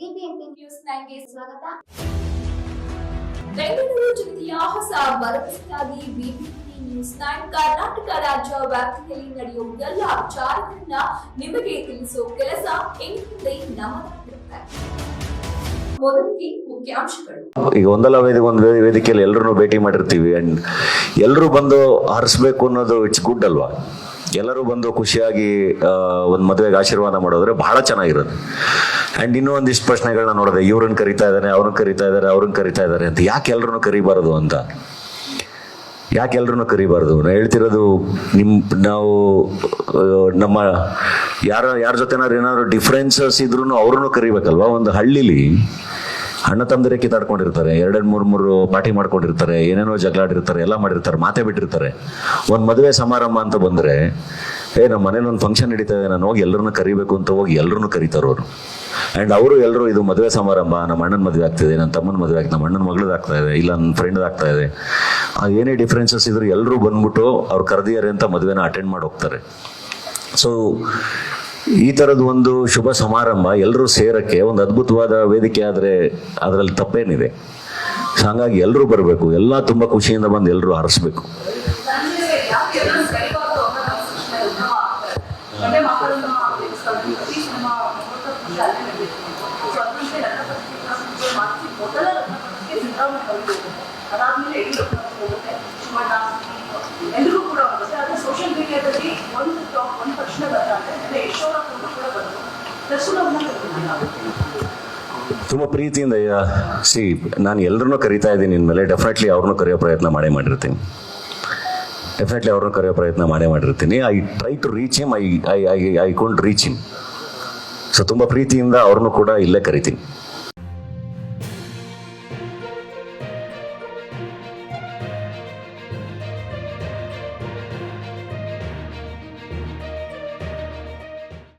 BBMP news ನೈನ್ಗೆ ಸ್ವಾಗತ. ಬೆಂಗಳೂರು ಜಿಲ್ಲೆಯ ಹೊಸ ಭರವಸೆಯಾಗಿ ಬಿಬಿಎಂಪಿ ನ್ಯೂಸ್ ನೈನ್ ಕರ್ನಾಟಕ ರಾಜ್ಯ ವ್ಯಾಪ್ತಿಯಲ್ಲಿ ನಡೆಯುವ ಎಲ್ಲ ವಿಚಾರಗಳನ್ನ ನಿಮಗೆ ತಿಳಿಸುವ ಕೆಲಸ ಎಂದಿದೆ ಮೊದಲಿಗೆ ಮುಖ್ಯಾಂಶಗಳು. ಈಗ ಒಂದಲ್ಲ ವೇದಿಕೆ ಒಂದು ವೇದಿಕೆಯಲ್ಲಿ ಎಲ್ಲರೂ ಭೇಟಿ ಮಾಡಿರ್ತೀವಿ ಅಂಡ್ ಎಲ್ಲರೂ ಬಂದು ಹರಿಸ್ಬೇಕು ಅನ್ನೋದು ಇಟ್ಸ್ ಗುಡ್ ಅಲ್ವಾ? ಎಲ್ಲರೂ ಬಂದು ಖುಷಿಯಾಗಿ ಒಂದು ಮದುವೆಗೆ ಆಶೀರ್ವಾದ ಮಾಡೋದ್ರೆ ಬಹಳ ಚೆನ್ನಾಗಿರೋದು. ಅಂಡ್ ಇನ್ನೂ ಒಂದಿಷ್ಟು ಪ್ರಶ್ನೆಗಳನ್ನ ನೋಡಿದೆ. ಇವ್ರನ್ನ ಕರಿತಾ ಇದ್ದಾರೆ ಅವ್ರನ್ನ ಕರಿತಾ ಇದ್ದಾರೆ ಅವ್ರನ್ನ ಕರಿತಾ ಇದ್ದಾರೆ ಅಂತ. ಯಾಕೆ ಎಲ್ಲರನ್ನು ಕರಿಬಾರದು ಅಂತ? ಯಾಕೆ ಎಲ್ಲರನ್ನು ಕರಿಬಾರದು? ನಾನು ಹೇಳ್ತಿರೋದು ನಿಮ್, ನಾವು, ನಮ್ಮ ಯಾರ ಯಾರ ಜೊತೆನಾದ್ರು ಏನಾದ್ರು ಡಿಫ್ರೆನ್ಸಸ್ ಇದ್ರು ಅವ್ರನ್ನು ಕರಿಬೇಕಲ್ವಾ? ಒಂದು ಹಳ್ಳಿಲಿ ಅಣ್ಣ ತಂದರೆ ಕಿತ್ತಾಡ್ಕೊಂಡಿರ್ತಾರೆ, ಎರಡೆರಡು ಮೂರು ಮೂರು ಪಾರ್ಟಿ ಮಾಡ್ಕೊಂಡಿರ್ತಾರೆ, ಏನೇನೋ ಜಗಳಾಡಿರ್ತಾರೆ, ಎಲ್ಲ ಮಾಡಿರ್ತಾರೆ, ಮಾತೇ ಬಿಟ್ಟಿರ್ತಾರೆ. ಒಂದು ಮದುವೆ ಸಮಾರಂಭ ಅಂತ ಬಂದ್ರೆ ಏ, ನಮ್ಮ ಮನೇಲಿ ಒಂದು ಫಂಕ್ಷನ್ ನಡೀತಾ ಇದೆ. ನಾನು ಹೋಗಿ ಎಲ್ಲರನ್ನ ಕರಿಬೇಕು ಅಂತ ಹೋಗಿ ಎಲ್ಲರೂ ಕರೀತಾರೆ ಅವರು. ಅಂಡ್ ಅವರು ಎಲ್ಲರೂ ಇದು ಮದುವೆ ಸಮಾರಂಭ, ನಮ್ಮ ಅಣ್ಣನ ಮದುವೆ ಆಗ್ತಿದೆ ನನ್ನ ತಮ್ಮನ ಮದುವೆ ಆಗ್ತದೆ ನಮ್ಮ ಅಣ್ಣನ ಮಗಳದ್ದು ಆಗ್ತಾ ಇದೆ, ಇಲ್ಲ ನನ್ನ ಫ್ರೆಂಡ್ ಆಗ್ತಾ ಇದೆ. ಏನೇ ಡಿಫ್ರೆನ್ಸಸ್ ಇದ್ರು ಎಲ್ಲರೂ ಬಂದ್ಬಿಟ್ಟು ಅವ್ರು ಕರೆದಿದ್ದಾರೆ ಅಂತ ಮದುವೆನ ಅಟೆಂಡ್ ಮಾಡಿ ಹೋಗ್ತಾರೆ. ಸೊ ಈ ಥರದ್ದು ಒಂದು ಶುಭ ಸಮಾರಂಭ ಎಲ್ಲರೂ ಸೇರಕ್ಕೆ ಒಂದು ಅದ್ಭುತವಾದ ವೇದಿಕೆ ಆದರೆ ಅದರಲ್ಲಿ ತಪ್ಪೇನಿದೆ. ಹಂಗಾಗಿ ಎಲ್ಲರೂ ಬರಬೇಕು. ಎಲ್ಲ ತುಂಬ ಖುಷಿಯಿಂದ ಬಂದು ಎಲ್ಲರೂ ಹರಿಸ್ಬೇಕು. ಕೂಡ ಸೋಷಿಯಲ್ ಮೀಡಿಯಾದಲ್ಲಿ ಒಂದು ಟಾಪ್ ಒಂದು ಬರ್ತಾರೆ ಕೂಡ ಬಂದು ತುಂಬ ಪ್ರೀತಿಯಿಂದ ಸಿ ನಾನು ಎಲ್ಲರನ್ನೂ ಕರಿತಾ ಇದ್ದೀನಿ, ಇನ್ಮೇಲೆ ಡೆಫಿನೆಟ್ಲಿ ಅವ್ರನ್ನೂ ಕರೆಯೋ ಪ್ರಯತ್ನ ಮಾಡೇ ಮಾಡಿರ್ತೀನಿ. ಡೆಫಿನೆಟ್ಲಿ ಅವ್ರನ್ನ ಕರೆಯೋ ಪ್ರಯತ್ನ ಮಾಡೇ ಮಾಡಿರ್ತೀನಿ. I try to reach him I I I I couldn't reach him so ತುಂಬ ಪ್ರೀತಿಯಿಂದ ಅವ್ರನ್ನೂ ಕೂಡ ಇಲ್ಲೇ ಕರಿತೀನಿ.